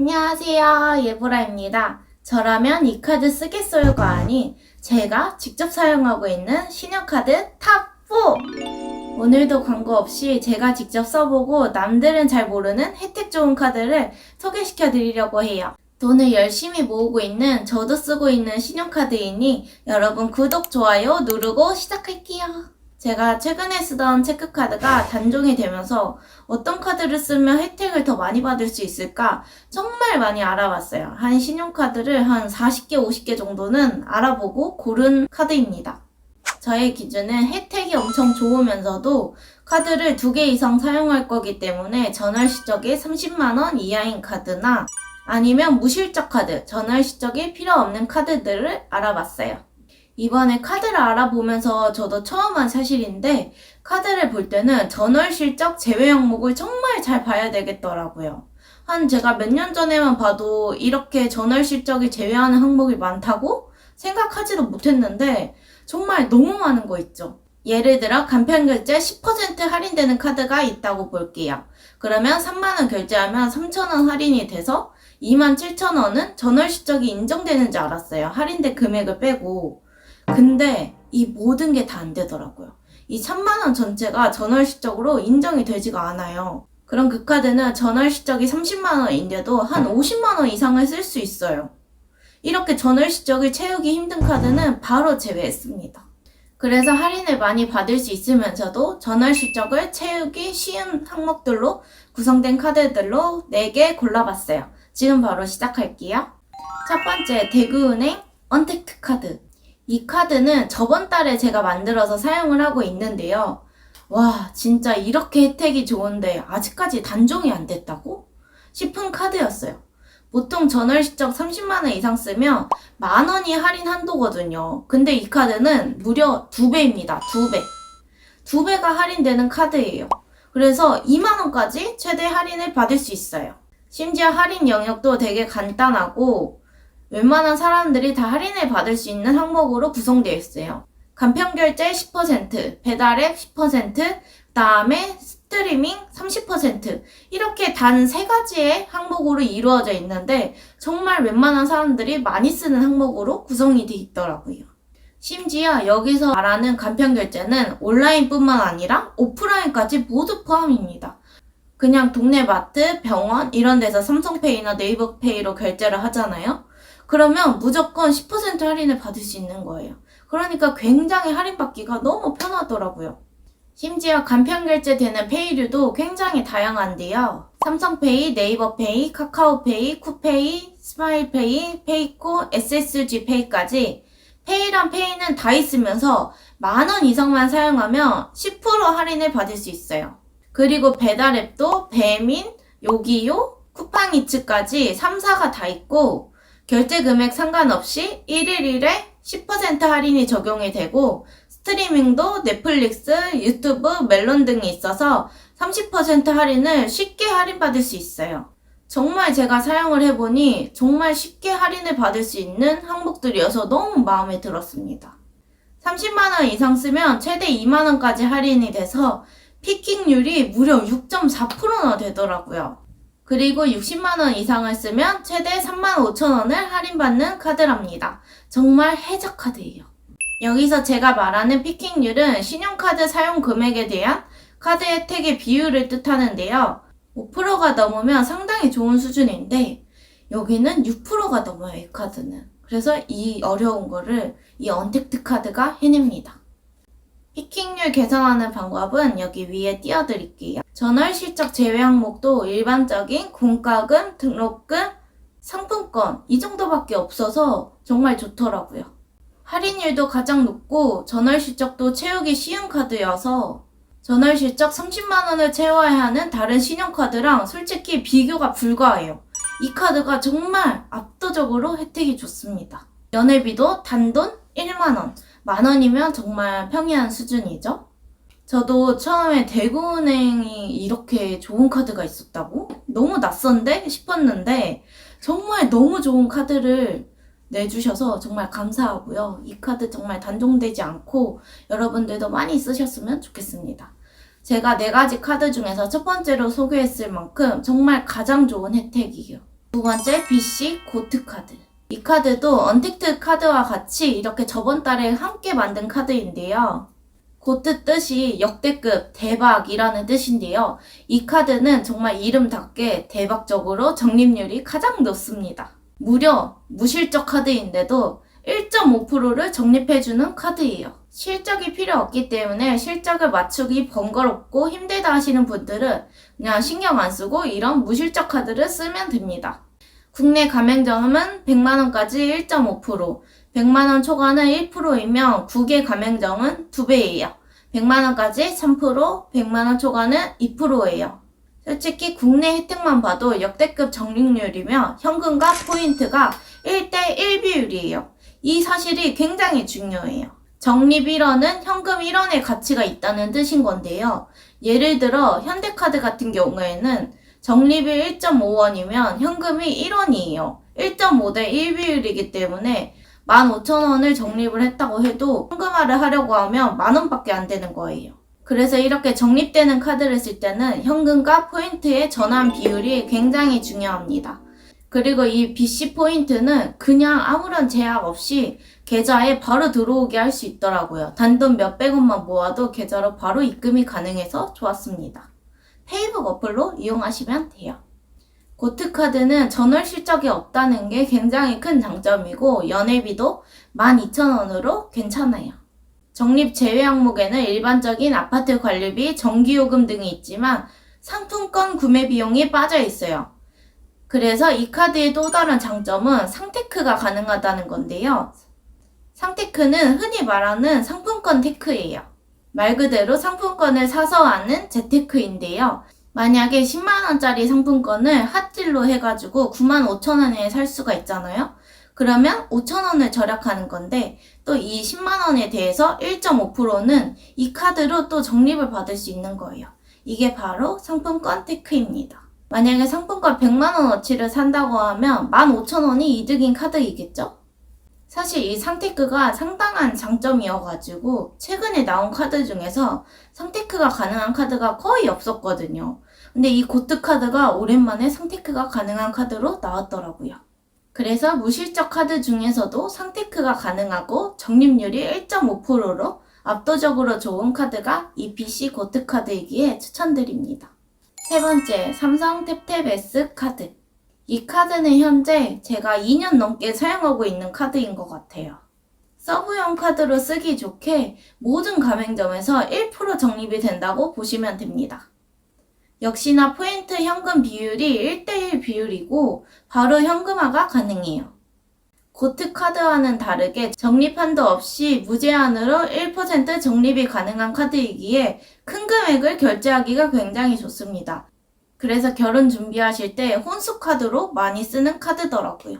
안녕하세요. 예보라입니다. 저라면 이 카드 쓰겠어요가 아닌 제가 직접 사용하고 있는 신용카드 탑4! 오늘도 광고 없이 제가 직접 써보고 남들은 잘 모르는 혜택 좋은 카드를 소개시켜 드리려고 해요. 돈을 열심히 모으고 있는 저도 쓰고 있는 신용카드이니 여러분 구독, 좋아요 누르고 시작할게요. 제가 최근에 쓰던 체크카드가 단종이 되면서 어떤 카드를 쓰면 혜택을 더 많이 받을 수 있을까 정말 많이 알아봤어요. 한 신용카드를 한 40개, 50개 정도는 알아보고 고른 카드입니다. 저의 기준은 혜택이 엄청 좋으면서도 카드를 두 개 이상 사용할 거기 때문에 전월 시적에 30만원 이하인 카드나 아니면 무실적 카드, 전월 시적이 필요 없는 카드들을 알아봤어요. 이번에 카드를 알아보면서 저도 처음 한 사실인데 카드를 볼 때는 전월 실적 제외 항목을 정말 잘 봐야 되겠더라고요. 한 제가 몇 년 전에만 봐도 이렇게 전월 실적이 제외하는 항목이 많다고 생각하지도 못했는데 정말 너무 많은 거 있죠. 예를 들어 간편 결제 10% 할인되는 카드가 있다고 볼게요. 그러면 3만원 결제하면 3,000원 할인이 돼서 27,000원은 전월 실적이 인정되는 줄 알았어요. 할인된 금액을 빼고. 근데 이 모든 게 다 안 되더라고요. 이 3만원 전체가 전월 실적으로 인정이 되지가 않아요. 그럼 그 카드는 전월 실적이 30만 원인데도 한 50만 원 이상을 쓸 수 있어요. 이렇게 전월 실적을 채우기 힘든 카드는 바로 제외했습니다. 그래서 할인을 많이 받을 수 있으면서도 전월 실적을 채우기 쉬운 항목들로 구성된 카드들로 4개 골라봤어요. 지금 바로 시작할게요. 첫 번째, 대구은행 언택트 카드. 이 카드는 저번 달에 제가 만들어서 사용을 하고 있는데요. 와, 진짜 이렇게 혜택이 좋은데 아직까지 단종이 안 됐다고? 싶은 카드였어요. 보통 전월 시적 30만원 이상 쓰면 만원이 할인 한도거든요. 근데 이 카드는 무려 2배입니다. 2배. 2배가 할인되는 카드예요. 그래서 2만원까지 최대 할인을 받을 수 있어요. 심지어 할인 영역도 되게 간단하고 웬만한 사람들이 다 할인을 받을 수 있는 항목으로 구성되어 있어요. 간편 결제 10%, 배달앱 10%, 그다음에 스트리밍 30% 이렇게 단 세 가지의 항목으로 이루어져 있는데 정말 웬만한 사람들이 많이 쓰는 항목으로 구성이 되어 있더라고요. 심지어 여기서 말하는 간편 결제는 온라인뿐만 아니라 오프라인까지 모두 포함입니다. 그냥 동네 마트, 병원 이런 데서 삼성페이나 네이버페이로 결제를 하잖아요. 그러면 무조건 10% 할인을 받을 수 있는 거예요. 그러니까 굉장히 할인받기가 너무 편하더라고요. 심지어 간편 결제 되는 페이류도 굉장히 다양한데요. 삼성페이, 네이버페이, 카카오페이, 쿠페이, 스마일페이, 페이코, SSG페이까지 페이랑 페이는 다 있으면서 만 원 이상만 사용하면 10% 할인을 받을 수 있어요. 그리고 배달앱도 배민, 요기요, 쿠팡이츠까지 3사가 다 있고 결제 금액 상관없이 1일 1회 10% 할인이 적용이 되고 스트리밍도 넷플릭스, 유튜브, 멜론 등이 있어서 30% 할인을 쉽게 할인받을 수 있어요. 정말 제가 사용을 해보니 정말 쉽게 할인을 받을 수 있는 항목들이어서 너무 마음에 들었습니다. 30만원 이상 쓰면 최대 2만원까지 할인이 돼서 피킹률이 무려 6.4%나 되더라고요. 그리고 60만원 이상을 쓰면 최대 3만 5천원을 할인받는 카드랍니다. 정말 해적 카드예요. 여기서 제가 말하는 피킹률은 신용카드 사용 금액에 대한 카드 혜택의 비율을 뜻하는데요. 5%가 넘으면 상당히 좋은 수준인데 여기는 6%가 넘어요, 이 카드는. 그래서 이 어려운 거를 이 언택트 카드가 해냅니다. 피킹률 개선하는 방법은 여기 위에 띄워드릴게요. 전월 실적 제외 항목도 일반적인 공과금, 등록금, 상품권 이 정도밖에 없어서 정말 좋더라고요. 할인율도 가장 높고 전월 실적도 채우기 쉬운 카드여서 전월 실적 30만 원을 채워야 하는 다른 신용카드랑 솔직히 비교가 불가해요. 이 카드가 정말 압도적으로 혜택이 좋습니다. 연회비도 단돈 1만 원. 만 원이면 정말 평이한 수준이죠. 저도 처음에 대구은행이 이렇게 좋은 카드가 있었다고? 너무 낯선데? 싶었는데 정말 너무 좋은 카드를 내주셔서 정말 감사하고요. 이 카드 정말 단종되지 않고 여러분들도 많이 쓰셨으면 좋겠습니다. 제가 네 가지 카드 중에서 첫 번째로 소개했을 만큼 정말 가장 좋은 혜택이에요. 두두 번째 BC 고트 카드. 이 카드도 언택트 카드와 같이 이렇게 저번 달에 함께 만든 카드인데요. 고트 뜻이 역대급 대박이라는 뜻인데요. 이 카드는 정말 이름답게 대박적으로 적립률이 가장 높습니다. 무려 무실적 카드인데도 1.5%를 적립해주는 카드예요. 실적이 필요 없기 때문에 실적을 맞추기 번거롭고 힘들다 하시는 분들은 그냥 신경 안 쓰고 이런 무실적 카드를 쓰면 됩니다. 국내 가맹점은 100만원까지 1.5%, 100만원 초과는 1%이며 국외 가맹점은 2배예요. 100만원까지 3%, 100만원 초과는 2%예요. 솔직히 국내 혜택만 봐도 역대급 적립률이며 현금과 포인트가 1대 1 비율이에요. 이 사실이 굉장히 중요해요. 적립 1원은 현금 1원의 가치가 있다는 뜻인 건데요. 예를 들어 현대카드 같은 경우에는 적립이 1.5원이면 현금이 1원이에요. 1.5대 1 비율이기 때문에 15,000원을 적립을 했다고 해도 현금화를 하려고 하면 만원밖에 안 되는 거예요. 그래서 이렇게 적립되는 카드를 쓸 때는 현금과 포인트의 전환 비율이 굉장히 중요합니다. 그리고 이 BC 포인트는 그냥 아무런 제약 없이 계좌에 바로 들어오게 할 수 있더라고요. 단돈 몇백 원만 모아도 계좌로 바로 입금이 가능해서 좋았습니다. 페이북 어플로 이용하시면 돼요. 고트카드는 전월 실적이 없다는 게 굉장히 큰 장점이고 연회비도 12,000원으로 괜찮아요. 적립 제외 항목에는 일반적인 아파트 관리비, 전기요금 등이 있지만 상품권 구매 비용이 빠져 있어요. 그래서 이 카드의 또 다른 장점은 상테크가 가능하다는 건데요. 상테크는 흔히 말하는 상품권 테크예요. 말 그대로 상품권을 사서 하는 재테크인데요. 만약에 10만원짜리 상품권을 핫딜로 해가지고 9만 5천원에 살 수가 있잖아요. 그러면 5천원을 절약하는 건데 또 이 10만원에 대해서 1.5%는 이 카드로 또 적립을 받을 수 있는 거예요. 이게 바로 상품권 테크입니다. 만약에 상품권 100만원어치를 산다고 하면 15,000원이 이득인 카드이겠죠? 사실 이 상테크가 상당한 장점이어가지고 최근에 나온 카드 중에서 상테크가 가능한 카드가 거의 없었거든요. 근데 이 고트 카드가 오랜만에 상테크가 가능한 카드로 나왔더라고요. 그래서 무실적 카드 중에서도 상테크가 가능하고 적립률이 1.5%로 압도적으로 좋은 카드가 이 BC 고트 카드이기에 추천드립니다. 세 번째, 삼성 탭탭 S 카드. 이 카드는 현재 제가 2년 넘게 사용하고 있는 카드인 것 같아요. 서브용 카드로 쓰기 좋게 모든 가맹점에서 1% 적립이 된다고 보시면 됩니다. 역시나 포인트 현금 비율이 1대1 비율이고 바로 현금화가 가능해요. 고트 카드와는 다르게 적립 한도 없이 무제한으로 1% 적립이 가능한 카드이기에 큰 금액을 결제하기가 굉장히 좋습니다. 그래서 결혼 준비하실 때 혼수 카드로 많이 쓰는 카드더라고요.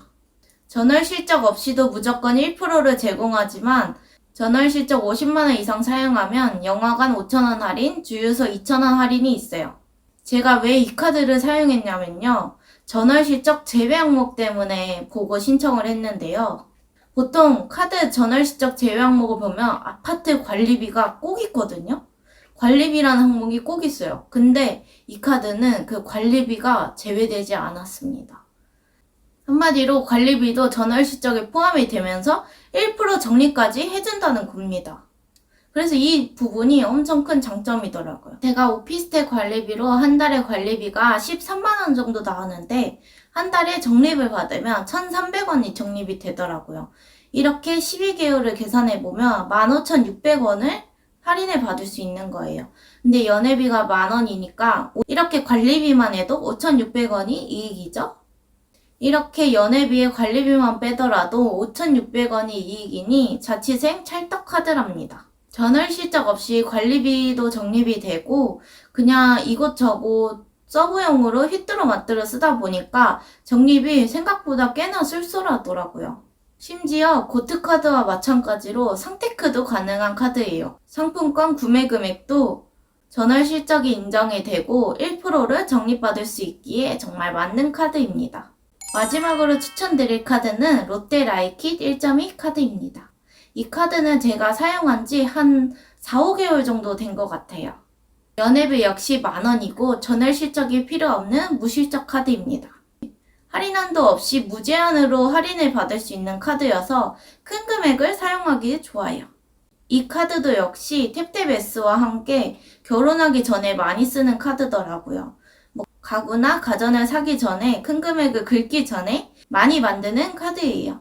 전월 실적 없이도 무조건 1%를 제공하지만 전월 실적 50만원 이상 사용하면 영화관 5,000원 할인, 주유소 2,000원 할인이 있어요. 제가 왜 이 카드를 사용했냐면요. 전월 실적 제외 항목 때문에 보고 신청을 했는데요. 보통 카드 전월 실적 제외 항목을 보면 아파트 관리비가 꼭 있거든요. 관리비라는 항목이 꼭 있어요. 근데 이 카드는 그 관리비가 제외되지 않았습니다. 한마디로 관리비도 전월 실적에 포함이 되면서 1% 적립까지 해준다는 겁니다. 그래서 이 부분이 엄청 큰 장점이더라고요. 제가 오피스텔 관리비로 한 달에 관리비가 13만원 정도 나왔는데 한 달에 적립을 받으면 1,300원이 적립이 되더라고요. 이렇게 12개월을 계산해보면 15,600원을 할인을 받을 수 있는 거예요. 근데 연회비가 만 원이니까 이렇게 관리비만 해도 5,600원이 이익이죠? 이렇게 연회비에 관리비만 빼더라도 5,600원이 이익이니 자취생 찰떡카드랍니다. 전월 실적 없이 관리비도 적립이 되고 그냥 이곳저곳 서브용으로 휘뚜루 마뚜루 쓰다 보니까 적립이 생각보다 꽤나 쏠쏠하더라고요. 심지어 고트카드와 마찬가지로 상테크도 가능한 카드예요. 상품권 구매 금액도 전월 실적이 인정이 되고 1%를 적립받을 수 있기에 정말 맞는 카드입니다. 마지막으로 추천드릴 카드는 롯데 라이킷 1.2 카드입니다. 이 카드는 제가 사용한 지 한 4, 5개월 정도 된 것 같아요. 연회비 역시 만원이고 전월 실적이 필요 없는 무실적 카드입니다. 할인한도 없이 무제한으로 할인을 받을 수 있는 카드여서 큰 금액을 사용하기 좋아요. 이 카드도 역시 탭탭S와 함께 결혼하기 전에 많이 쓰는 카드더라고요. 뭐 가구나 가전을 사기 전에 큰 금액을 긁기 전에 많이 만드는 카드예요.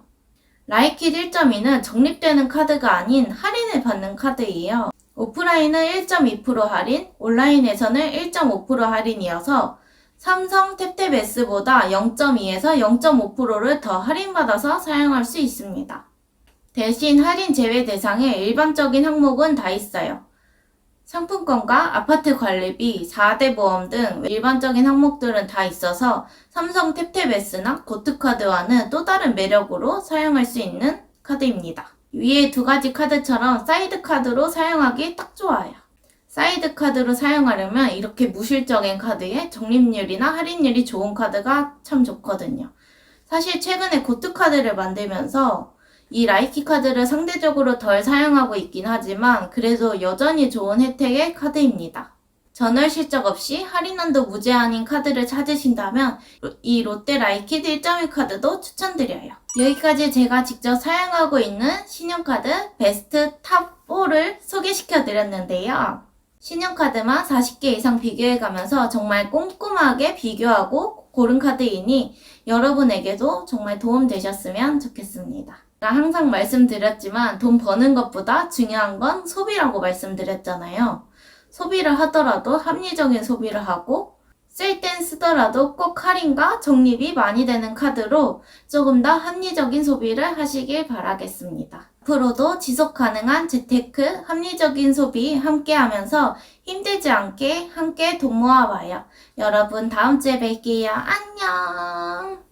라이킷 1.2는 적립되는 카드가 아닌 할인을 받는 카드예요. 오프라인은 1.2% 할인, 온라인에서는 1.5% 할인이어서 삼성 탭탭S보다 0.2에서 0.5%를 더 할인받아서 사용할 수 있습니다. 대신 할인 제외 대상에 일반적인 항목은 다 있어요. 상품권과 아파트 관리비, 4대 보험 등 일반적인 항목들은 다 있어서 삼성 탭탭S나 고트카드와는 또 다른 매력으로 사용할 수 있는 카드입니다. 위에 두 가지 카드처럼 사이드 카드로 사용하기 딱 좋아요. 사이드 카드로 사용하려면 이렇게 무실적인 카드에 적립률이나 할인율이 좋은 카드가 참 좋거든요. 사실 최근에 고트 카드를 만들면서 이 라이키 카드를 상대적으로 덜 사용하고 있긴 하지만 그래도 여전히 좋은 혜택의 카드입니다. 전월 실적 없이 할인한도 무제한인 카드를 찾으신다면 이 롯데 라이킷 1.1 카드도 추천드려요. 여기까지 제가 직접 사용하고 있는 신용카드 베스트 탑 4를 소개시켜 드렸는데요. 신용카드만 40개 이상 비교해가면서 정말 꼼꼼하게 비교하고 고른 카드이니 여러분에게도 정말 도움되셨으면 좋겠습니다. 항상 말씀드렸지만 돈 버는 것보다 중요한 건 소비라고 말씀드렸잖아요. 소비를 하더라도 합리적인 소비를 하고 쓸 땐 쓰더라도 꼭 할인과 적립이 많이 되는 카드로 조금 더 합리적인 소비를 하시길 바라겠습니다. 앞으로도 지속 가능한 재테크, 합리적인 소비 함께 하면서 힘들지 않게 함께 돈 모아봐요. 여러분 다음 주에 뵐게요. 안녕!